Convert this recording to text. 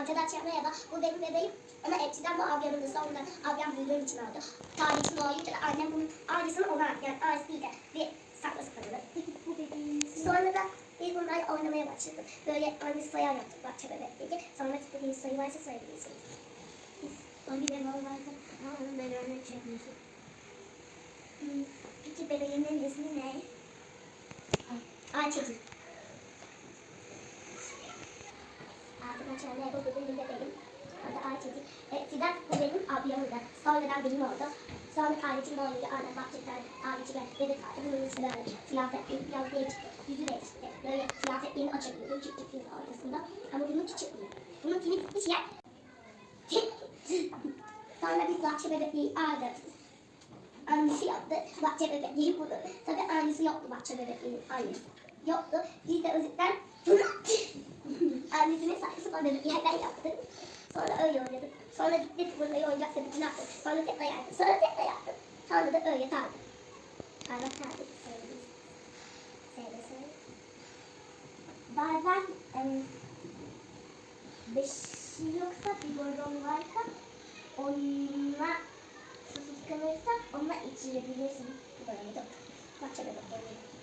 Arkadaşlar merhaba. Bu benim bebeğim. Ama eskiden bu ablamın sonradan ablam büyüdüğüm için oldu. Tarihçi doğuyunca da annem bunun ailesini ona yani ailesi değil de bir saklası kalıyor. bu bebeğim. Sonra da biz bunlarla oynamaya başladık. Böyle annesi sayar yaptık bahçe bebekleri. Sonra istediğiniz sayı varsa sayabilirsiniz. Son bir bebeğim varsa onun bebeğini çekmiştik. Hmm, Peki bebeğimin ismi ne? Ayça'cığım. Arkadaşlar merhaba bu benim bebeğim. Adı Ayça'cığım. Eskiden bu benim ablamın da. Sonradan benim oldu. Sonra kardeşim olunca annem bahçeden geldi. Bebek kaldı. Bunun ismi böyle siyafetli. Biraz değişti. Yüzü değişti. Böyle siyafetliğini açabiliyor. Küçük küçük ortasında. Ama bunun küçük değil. Bunun kimi gitmiş ya. Sonra biz bahçe bebekliği aldık. Annesi yaptı. Bahçe bebekliği bunu. Tabii annesi yoktu bahçe bebekliğinin annesi. Yoktu. Biz de özütten bir yerden yaptı. Sonra öyle oynadık. Sonra gittik burada oyuncak sepetini attık. Sonra tekrar yaptık. Sonra tekrar yaptık. Sonra da öyle. Allah kaldık. Söyle. Söyle söyle. Bazen em, beşi yoksa bir boron varsa onunla susuz kalırsa onunla içirebilirsin. Böyle de bahçe bebekleri.